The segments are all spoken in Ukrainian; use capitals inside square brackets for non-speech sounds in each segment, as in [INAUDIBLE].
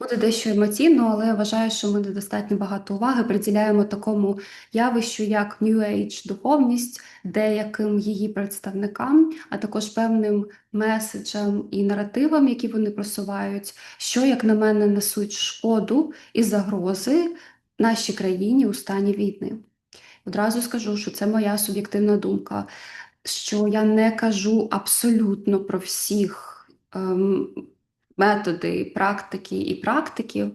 Буде дещо емоційно, але я вважаю, що ми недостатньо багато уваги приділяємо такому явищу, як New Age духовність, деяким її представникам, а також певним меседжам і наративам, які вони просувають, що, як на мене, несуть шкоду і загрози нашій країні у стані війни. Одразу скажу, що це моя суб'єктивна думка, що я не кажу абсолютно про всіх. ем, методи, практики і практиків.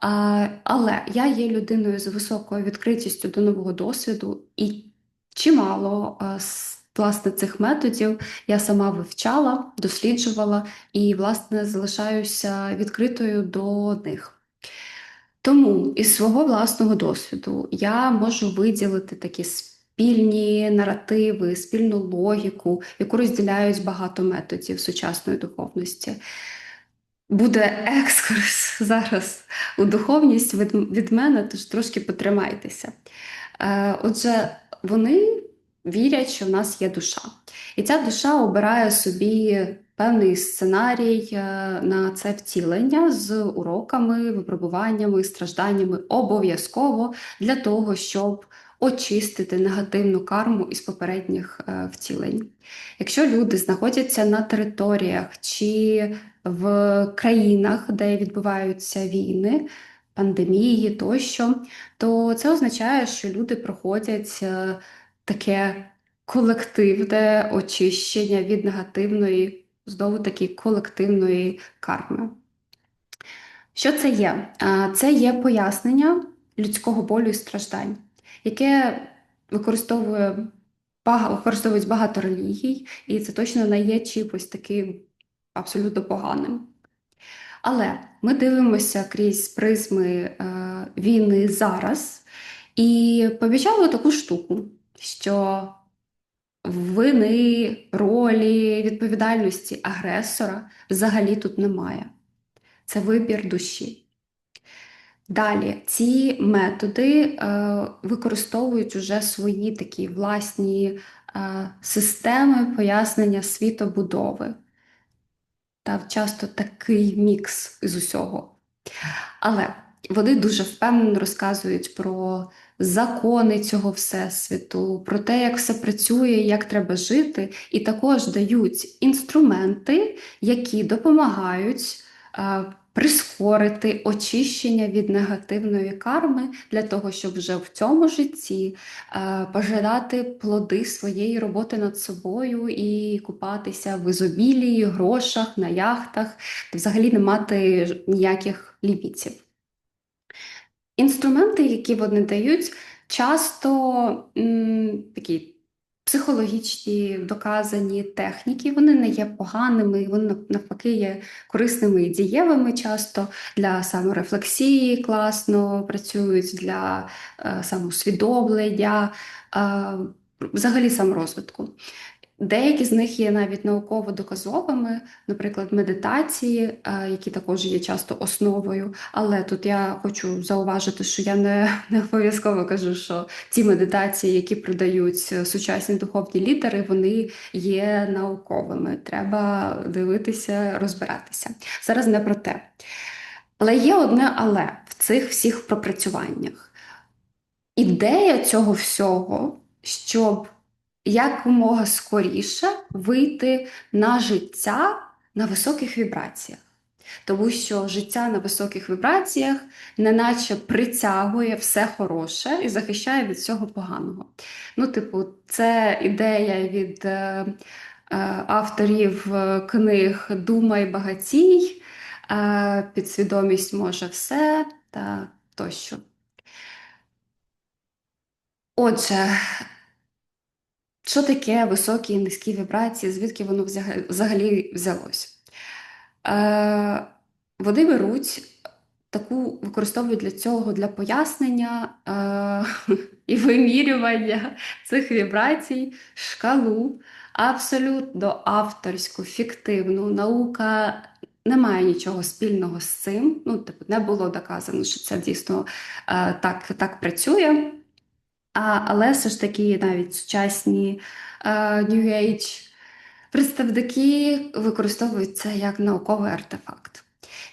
А, але я є людиною з високою відкритістю до нового досвіду, і чимало з власне цих методів я сама вивчала, досліджувала і, власне, залишаюся відкритою до них. Тому із свого власного досвіду я можу виділити такі спільні наративи, спільну логіку, яку розділяють багато методів сучасної духовності. Буде екскурс [LAUGHS] зараз у духовність від, від мене, тож трошки потримайтеся. Е, отже, вони вірять, що в нас є душа. І ця душа обирає собі певний сценарій е, на це втілення з уроками, випробуваннями, стражданнями обов'язково для того, щоб очистити негативну карму із попередніх е, втілень. Якщо люди знаходяться на територіях чи в країнах, де відбуваються війни, пандемії тощо, то це означає, що люди проходять е, таке колективне очищення від негативної, знову таки колективної карми. Що це є? Це є пояснення людського болю і страждань, яке використовує використовують багато релігій, і це точно не є чимось таким абсолютно поганим. Але ми дивимося крізь призми е, війни зараз і помічали таку штуку, що вини, ролі, відповідальності агресора взагалі тут немає. Це вибір душі. Далі ці методи е, використовують уже свої такі власні е, системи пояснення світобудови. Та часто такий мікс з усього. Але вони дуже впевнено розказують про закони цього всесвіту, про те, як все працює, як треба жити, і також дають інструменти, які допомагають. Е, прискорити очищення від негативної карми для того, щоб вже в цьому житті е, пожирати плоди своєї роботи над собою і купатися в ізобілії, грошах, на яхтах, взагалі не мати ніяких лімітів. Інструменти, які вони дають, часто м, такі психологічні доказані техніки, вони не є поганими, вони навпаки є корисними і дієвими часто для саморефлексії класно працюють для е, самосвідомлення. е, взагалі саморозвитку. Деякі з них є навіть науково доказовими, наприклад, медитації, е, які також є часто основою. Але тут я хочу зауважити, що я не, [LAUGHS] не обов'язково кажу, що ті медитації, які продають сучасні духовні лідери, вони є науковими. Треба дивитися, розбиратися. Зараз не про те. Але є одне але в цих всіх пропрацюваннях. Ідея цього всього, щоб якомога скоріше вийти на життя на високих вібраціях. Тому що життя на високих вібраціях неначе притягує все хороше і захищає від всього поганого. Ну, типу, це ідея від е, е, авторів е, книг Думай багатій, е, підсвідомість може все та тощо. Отже, що таке високі і низькі вібрації, звідки воно взагалі взялось? Е, Вони беруть таку, використовують для цього для пояснення е, і вимірювання цих вібрацій, шкалу, абсолютно авторську, фіктивну. Наука не має нічого спільного з цим. Ну, типу, не було доказано, що це дійсно е, так, так працює. А, Але все ж таки навіть сучасні а, New Age представники використовують це як науковий артефакт.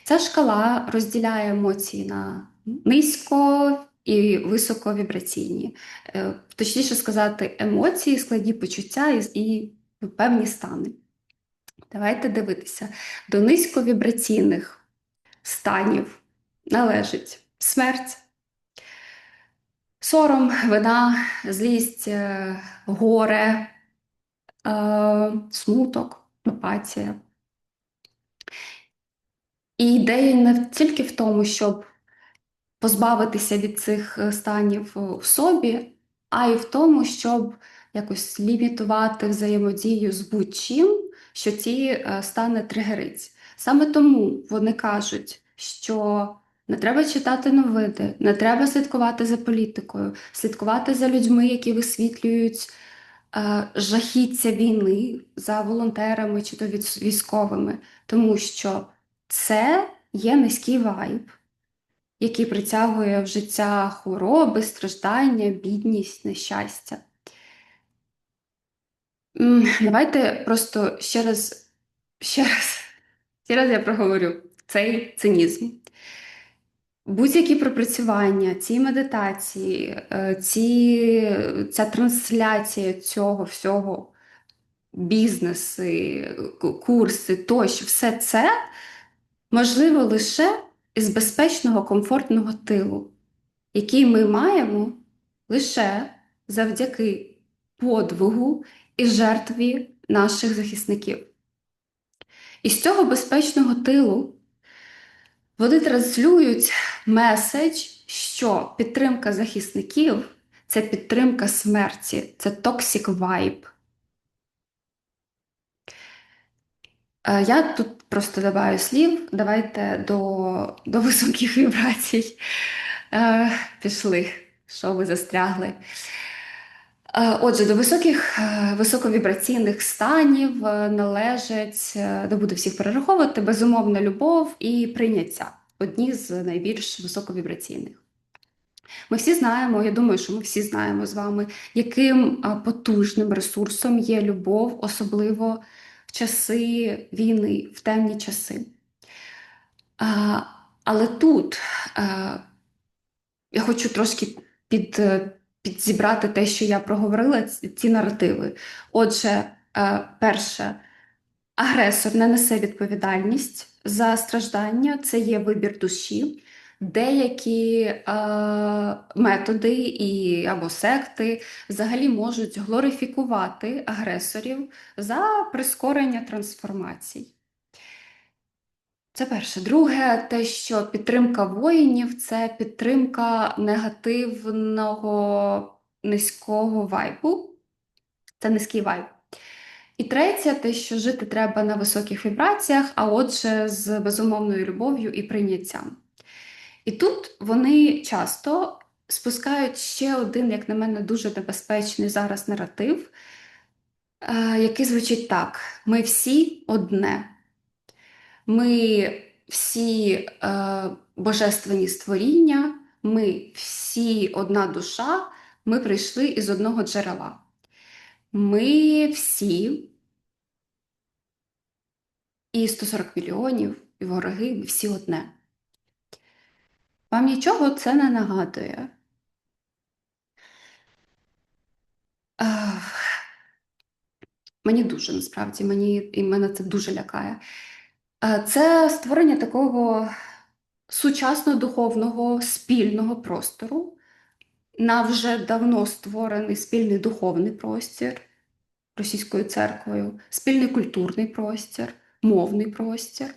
Ця шкала розділяє емоції на низько і високовібраційні. Е, Точніше сказати, емоції, складні почуття і певні стани. Давайте дивитися. До низьковібраційних станів належить смерть, сором, вина, злість, е, горе, е, смуток, апатія. І ідея не тільки в тому, щоб позбавитися від цих е, станів в собі, а й в тому, щоб якось лімітувати взаємодію з будь-чим, що е, стани тригерить. Саме тому вони кажуть, що не треба читати новини, не треба слідкувати за політикою, слідкувати за людьми, які висвітлюють е, жахіття війни за волонтерами чи то військовими, тому що це є низький вайб, який притягує в життя хвороби, страждання, бідність, нещастя. Давайте просто ще раз, ще раз, ще раз я проговорю цей цинізм. Будь-які пропрацювання, ці медитації, е, ці, ця трансляція цього всього, бізнеси, курси тощо, все це можливо лише із безпечного, комфортного тилу, який ми маємо лише завдяки подвигу і жертві наших захисників. І з цього безпечного тилу вони транслюють меседж, що підтримка захисників це підтримка смерті, це toxic vibe. Е, Я тут просто добавлю слів. Давайте до, до високих вібрацій. Е, Пішли, що ви застрягли. Е, Отже, до високих е, високовібраційних станів е, належать, е, не буду всіх перераховувати, безумовна любов і прийняття одні з найбільш високовібраційних. Ми всі знаємо, я думаю, що ми всі знаємо з вами, яким потужним ресурсом є любов, особливо в часи війни, в темні часи. Але тут я хочу трошки під, підзібрати те, що я проговорила, ці, наративи. Отже, е, перше, агресор не несе відповідальність за страждання, це є вибір душі. Деякі е, методи і, або секти взагалі можуть глорифікувати агресорів за прискорення трансформацій. Це перше. Друге, те, що підтримка воїнів це підтримка негативного низького вайбу. Це низький вайб. І третє, те, що жити треба на високих вібраціях, а отже, з безумовною любов'ю і прийняттям. І тут вони часто спускають ще один, як на мене, дуже небезпечний зараз наратив, е, який звучить так: ми всі одне. Ми всі е, божественні створіння, ми всі одна душа, ми прийшли із одного джерела. Ми всі, і 140 мільйонів, і вороги, ми всі одне. Вам нічого це не нагадує? Ах, Мені дуже насправді, мені і мене це дуже лякає. Е, Це створення такого сучасно духовного спільного простору на вже давно створений спільний духовний простір російською церквою, спільний культурний простір, мовний простір,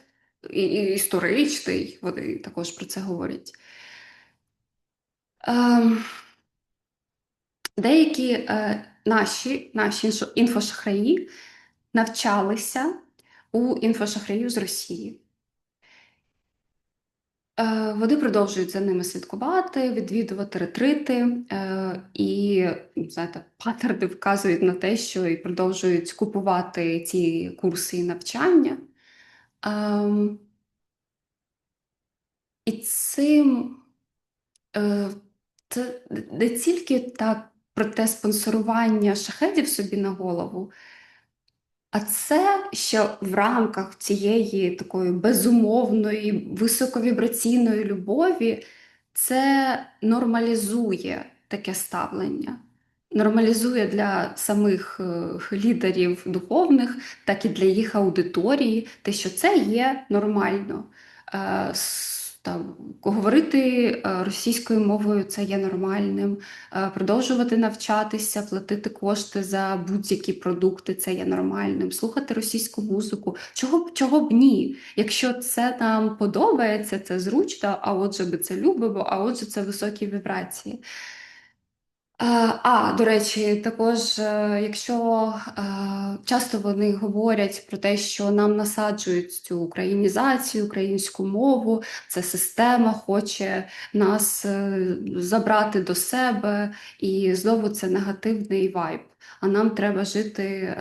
і, і історичний, вони також про це говорять. Ем, Деякі е, наші, наші інфошахраї навчалися у інфошахраїв з Росії. Е, Вони продовжують за ними слідкувати, відвідувати ретрити, е, і знаєте, паттерни вказують на те, що і продовжують купувати ці курси і навчання. Ем, І цим е, це не тільки так про те спонсорування шахедів собі на голову, А це ще в рамках цієї такої безумовної, високовібраційної любові, це нормалізує таке ставлення. Нормалізує для самих е, лідерів духовних, так і для їх аудиторії, те, що це є нормально. Там, говорити е, російською мовою це є нормальним е, продовжувати навчатися, платити кошти за будь-які продукти, це є нормальним, слухати російську музику. Чого б чого б ні? Якщо це нам подобається, це зручно, а отже, ми це любимо, а отже, це високі вібрації. Е, А, до речі, також, е, якщо е, часто вони говорять про те, що нам насаджують цю українізацію, українську мову, ця система хоче нас забрати до себе, і знову це негативний вайб. А нам треба жити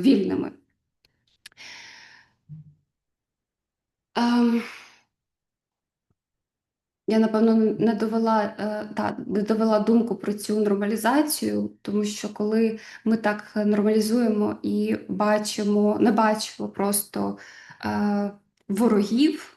вільними. Ем, Я, напевно, не довела, е, та, не довела думку про цю нормалізацію, тому що коли ми так нормалізуємо і бачимо, не бачимо просто е, ворогів,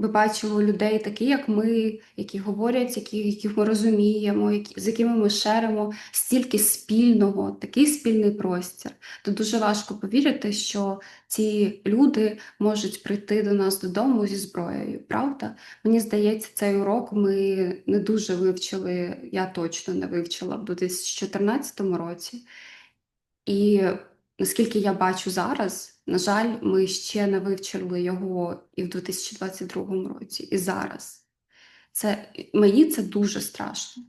ми бачимо людей такі, як ми, які говорять, які, яких ми розуміємо, які, з якими ми шеримо стільки спільного, такий спільний простір. То дуже важко повірити, що ці люди можуть прийти до нас додому зі зброєю. Правда? Мені здається, цей урок ми не дуже вивчили, я точно не вивчила в 2014 році. І наскільки я бачу зараз, на жаль, ми ще не вивчили його і в 2022 році, і зараз. Це мені це дуже страшно.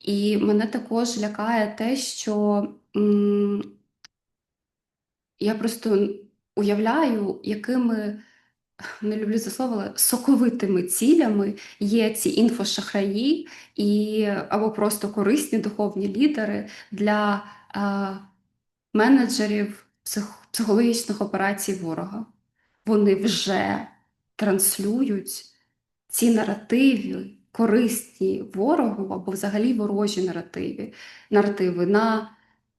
І мене також лякає те, що м, я просто уявляю, якими не люблю це слово, але соковитими цілями є ці інфошахраї і або просто корисні духовні лідери для. е, менеджерів псих- психологічних операцій ворога. Вони вже транслюють ці наративи, корисні ворогу або взагалі ворожі наративи, наративи на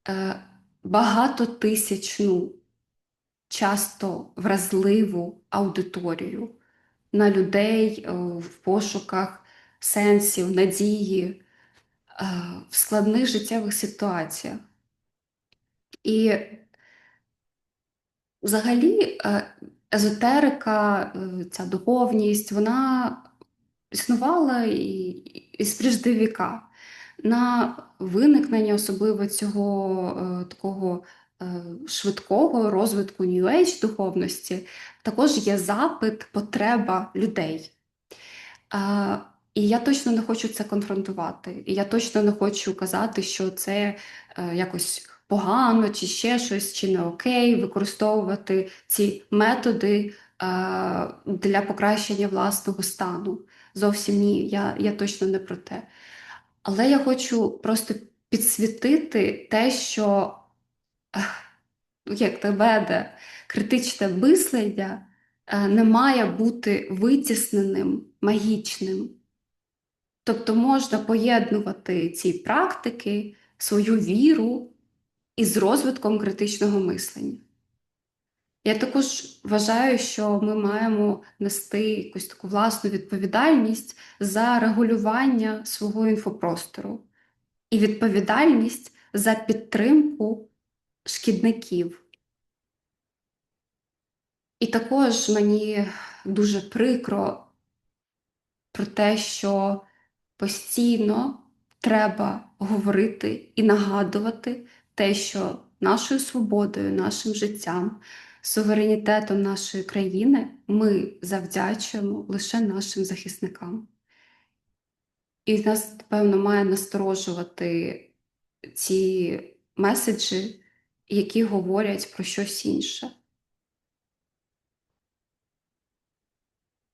е, багатотисячну, часто вразливу аудиторію, на людей е, в пошуках сенсів, надії, е, в складних життєвих ситуаціях. І Взагалі, е, езотерика, е, ця духовність, вона існувала і, з віка. На виникнення особливо цього е, такого швидкого розвитку New Age духовності також є запит, потреба людей. І я точно не хочу це конфронтувати. І я точно не хочу казати, що це якось погано, чи ще щось, чи не окей, використовувати ці методи е, для покращення власного стану. Зовсім ні, я, я точно не про те. Але я хочу просто підсвітити те, що як то веде критичне мислення е, не має бути витісненим, магічним. Тобто можна поєднувати ці практики, свою віру із розвитком критичного мислення. Я також вважаю, що ми маємо нести якусь таку власну відповідальність за регулювання свого інфопростору і відповідальність за підтримку шкідників. І також мені дуже прикро про те, що постійно треба говорити і нагадувати те, що нашою свободою, нашим життям, суверенітетом нашої країни ми завдячуємо лише нашим захисникам. І нас, певно, має насторожувати ці меседжі, які говорять про щось інше.